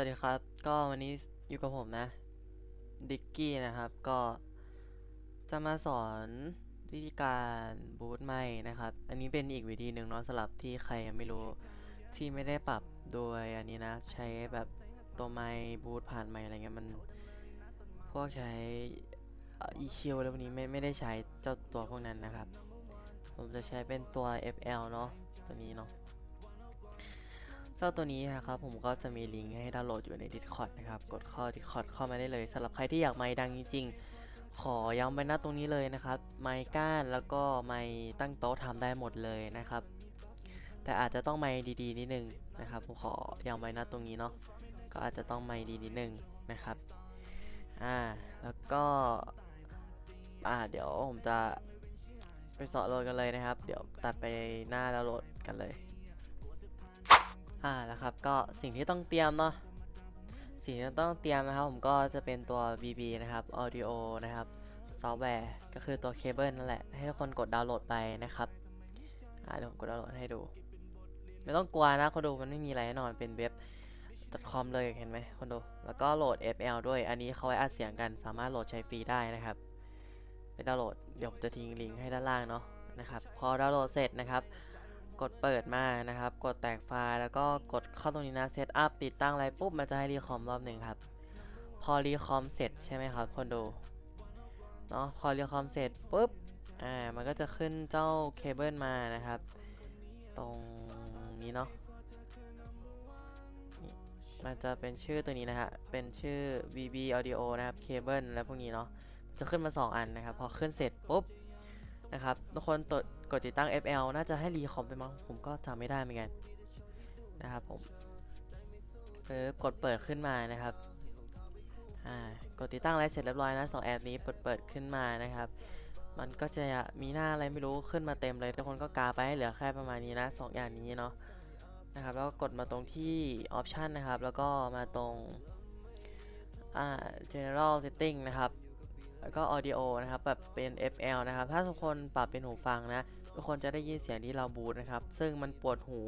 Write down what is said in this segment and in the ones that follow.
วัสดีครับ ก็วันนี้อยู่กับผมนะ ดิกกี้นะครับ ก็จะมาสอนวิธีการบูตไมค์นะครับ อันนี้เป็นอีกวิธีหนึ่งเนาะสำหรับที่ใครยังไม่รู้ที่ไม่ได้ปรับโดยอันนี้นะ ใช้แบบตัวไมค์บูตผ่านไมค์อะไรเงี้ยมัน พวกใช้เอ่อ EQ แล้วพวกนี้ไม่ไม่ได้ใช้เจ้าตัวพวกนั้นนะครับ ผมจะใช้เป็นตัว FL เนาะตัวนี้เนาะ เจ้าตัวนี้นะครับผมก็จะมีลิงก์ให้ดาวน์โหลดอยู่ใน Discord นะครับกดเข้า Discord เข้ามาได้เลยสำหรับใครที่อยากไมค์ดังจริงๆขอย้ำไปหน้าตรงนี้เลยนะครับไมค์ก้านแล้วก็ไมค์ตั้งโต๊ะทำได้หมดเลยนะครับ แต่อาจจะต้องไมค์ดีๆนิดนึงนะครับผมขอย้ำไว้หน้าตรงนี้เนาะก็อาจจะต้องไมค์ดีนิดนึงนะครับอ่าแล้วก็อ่าเดี๋ยวผมจะไปสอนโหลดกันเลยนะครับ เดี๋ยวตัดไปหน้าดาวน์โหลดกันเลย อ่าแล้วครับก็สิ่งที่ต้องเตรียมเนาะสิ่งที่ต้องเตรียมนะครับผมก็จะเป็นตัว VB นะครับ Audio นะครับซอฟต์แวร์ก็คือตัวเคเบิลนั่นแหละ ให้ทุกคนกดดาวน์โหลดไปนะครับอ่าเดี๋ยวผมกดดาวน์โหลดให้ดู ไม่ต้องกลัวนะคนดูมันไม่มีอะไรแน่นอนเป็นเว็บ .com เลยเห็นไหมคนดูแล้วก็โหลด FL ด้วยอันนี้เขาไว้อัดเสียงกันสามารถโหลดใช้ฟรีได้นะครับไปดาวน์โหลดเดี๋ยวผมจะทิ้งลิงก์ให้ด้านล่างเนาะนะครับพอดาวน์โหลดเสร็จนะครับ กดเปิดมานะครับ กดแตกไฟล์แล้วก็กดเข้าตรงนี้นะเซตอัพติดตั้งอะไรปุ๊บมันจะให้รีคอมรอบหนึ่งครับ พอรีคอมเสร็จใช่ไหมครับคนดูเนาะพอรีคอมเสร็จปุ๊บอ่ามันก็จะขึ้นเจ้าเคเบิลมานะครับ ตรงนี้เนาะมันจะเป็นชื่อตัวนี้นะฮะ เป็นชื่อ VB Audio นะครับ เคเบิลและพวกนี้เนาะ จะขึ้นมา 2 อันนะครับ พอขึ้นเสร็จปุ๊บ นะครับทุกคนตดกดติดตั้ง FL น่าจะให้รีคอมไปมั้งผมก็จำไม่ได้เหมือนกันนะครับผมเออกดเปิดขึ้นมานะครับอ่ากดติดตั้งอะไรเสร็จเรียบร้อยนะสองแอปนี้เปิดเปิดขึ้นมานะครับ มันก็จะมีหน้าอะไรไม่รู้ขึ้นมาเต็มเลยทุกคนก็กาไปให้เหลือแค่ประมาณนี้นะสองอย่างนี้เนาะนะครับแล้วก็กดมาตรงที่ Option นะครับ แล้วก็มาตรงอ่า General Setting นะครับ แล้วก็ audio นะครับแบบเป็น FL นะครับ ถ้าทุกคนปรับเป็นหูฟังนะ ทุกคนจะได้ยินเสียงที่เราบูทนะครับ ซึ่งมันปวดหู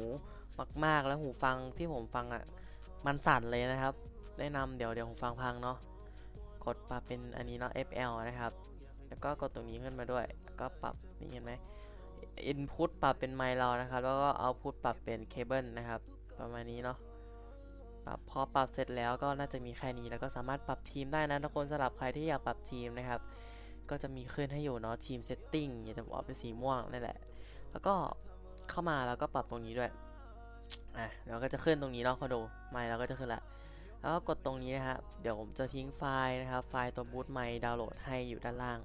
มากๆ แล้วหูฟังที่ผมฟังอะ มันสั่นเลยนะครับ แนะนำเดี๋ยวเดี๋ยวหูฟังพังเนาะ กดปรับเป็นอันนี้เนาะ FL นะครับ แล้วก็กดตรงนี้ขึ้นมาด้วยแล้วก็ปรับนี่เห็นไหม input ปรับเป็นไมค์เรานะครับ แล้วก็ output ปรับเป็นเคเบิลนะครับ ประมาณนี้เนาะ ปรับพอปรับเสร็จแล้วก็น่าจะมีแค่นี้แล้วก็สามารถปรับทีมได้นะทุกคนสำหรับใครที่อยากปรับทีมนะครับ ก็จะมีขึ้นให้อยู่เนาะทีมเซตติ้งอย่าจะบอกเป็นสีม่วงนั่นแหละ แล้วก็เข้ามาแล้วก็ปรับตรงนี้ด้วยอะแล้วก็จะขึ้นตรงนี้เนาะคอนโดไม่เราก็จะขึ้นละแล้วก็กดตรงนี้นะครับเดี๋ยวผมจะทิ้งไฟล์นะครับไฟล์ตัวบูตไมค์ดาวน์โหลดให้อยู่ด้านล่าง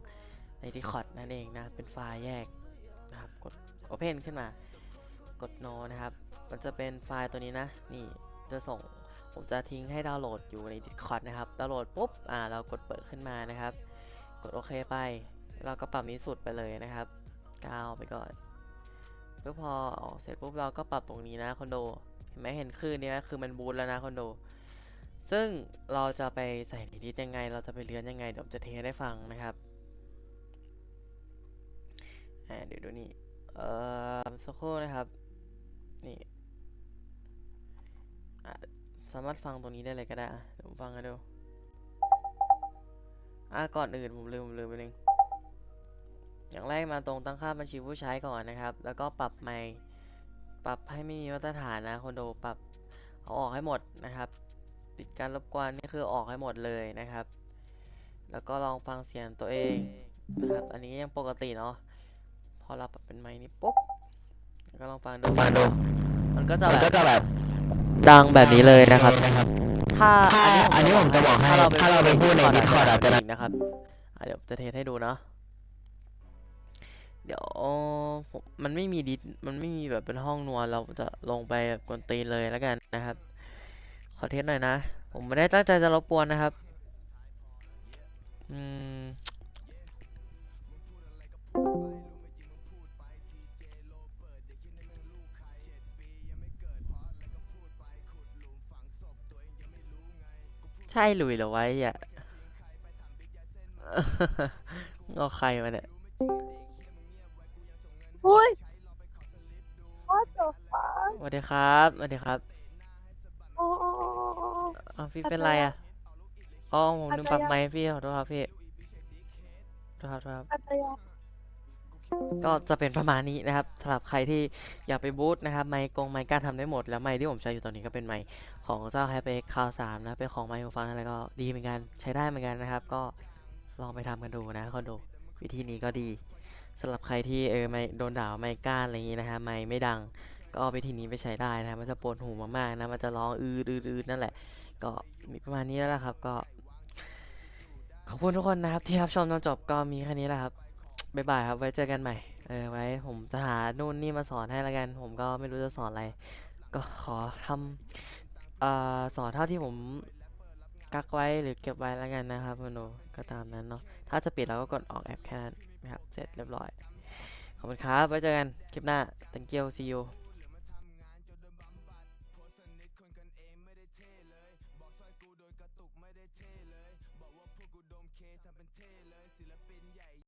ใน Discord นั่นเองนะเป็นไฟล์แยกนะครับกด Open ขึ้นมา กด No นะครับ มันจะเป็นไฟล์ตัวนี้นะ นี่จะส่ง ผมจะทิ้งให้ดาวน์โหลดอยู่ใน Discord นะครับ ดาวน์โหลดปุ๊บ อ่า เรากดเปิดขึ้นมานะครับ กดโอเคไป เราก็ปรับนี้สุดไปเลยนะครับก้าวไปก่อนเพื่อพอออกเสร็จปุ๊บเราก็ปรับตรงนี้นะคอนโด เห็นไหมเห็นคลื่นนี้ไหมคือมันบูตแล้วนะคอนโด ซึ่งเราจะไปใส่ในดิสยังไง เราจะไปเลื่อนยังไงเดี๋ยวผมจะเทให้ได้ฟังนะครับอ่าเดี๋ยวดูนี่ เอ่อสักครู่นะครับ นี่ สามารถฟังตรงนี้ได้เลยก็ได้อะเดี๋ยวผมฟังกันดูอะก่อนอื่นผมลืมผมลืมไปหนึ่งอย่างแรกมาตรงตั้งค่าบัญชีผู้ใช้ก่อนนะครับ แล้วก็ปรับไมค์ปรับให้ไม่มีมาตรฐานนะคนดูปรับเอาออกให้หมดนะครับ ปิดการรบกวนนี่คือออกให้หมดเลยนะครับ แล้วก็ลองฟังเสียงตัวเองนะครับ อันนี้ยังปกติเนาะพอเราปรับเป็นไมค์นี้ปุ๊บแล้วก็ลองฟังดูฟังดูมันก็จะมันแบก็บจะแบบ ดังแบบนี้เลยนะครับ ถ้าถ้าอันนี้ผมจะบอกให้ถ้าเราถ้าเราไปพูดใน Discord Discord อาจจะอีกนะครับอะเดี๋ยวจะเทสให้ดูเนาะเดี๋ยวผมมันไม่มีดิสมันไม่มีแบบเป็นห้องนวลเราจะลงไปแบบกวนตีนเลยแล้วกันนะครับ ขอเทสหน่อยนะ ผมไม่ได้ตั้งใจจะรบกวนนะครับ อืม ช่หลุยเหรอไวะไอ้อะเอาใครมาเนี่ยอุ้ย What the fuck สวัสดีครับสวัสดีครับโอ้อ่าพี่เป็นไรอะอ๋อผมลืมปรับไมค์พี่ขอโทษครับพี่ขอโทษครับขอโทษครับอาจารย์ ก็จะเป็นประมาณนี้นะครับสำหรับใครที่อยากไปบูธนะครับไมค์กงไมค์กล้าทำได้หมด แล้วไมค์ที่ผมใช้อยู่ตอนนี้ก็เป็นไมค์ของเจ้า h y p e x Cloud 3นะเป็นของไมค์หูฟังอะไรก็ดีเหมือนกันใช้ได้เหมือนกันนะครับ ก็ลองไปทำกันดูนะคนดูวิธีนี้ก็ดีสำหรับใครที่เออไม่โดนด่าวไม่ก้านอะไรอย่างนี้นะฮะไม่ไม่ดังก็เอาวิธีนี้ไปใช้ได้นะมันจะปวดหูมากๆนะมันจะร้องอืดอืดนั่นแหละ ก็มีประมาณนี้แล้วละครับ ก็ ขอบคุณทุกคนนะครับ ที่รับชมจนจบก็มีแค่นี้แหละครับ บ๊ายบายครับ ไว้เจอกันใหม่ เออ ไว้ผมจะหานู่นนี่มาสอนให้ละกัน ผมก็ไม่รู้จะสอนอะไร ก็ขอทำเอ่อ สอนเท่าที่ผมกักไว้หรือเก็บไว้ละกันนะครับเมนูก็ตามนั้นเนาะ ถ้าจะปิดเราก็กดออกแอปแค่นั้นนะครับ เสร็จเรียบร้อย ขอบคุณครับ ไว้เจอกันคลิปหน้า thank you see you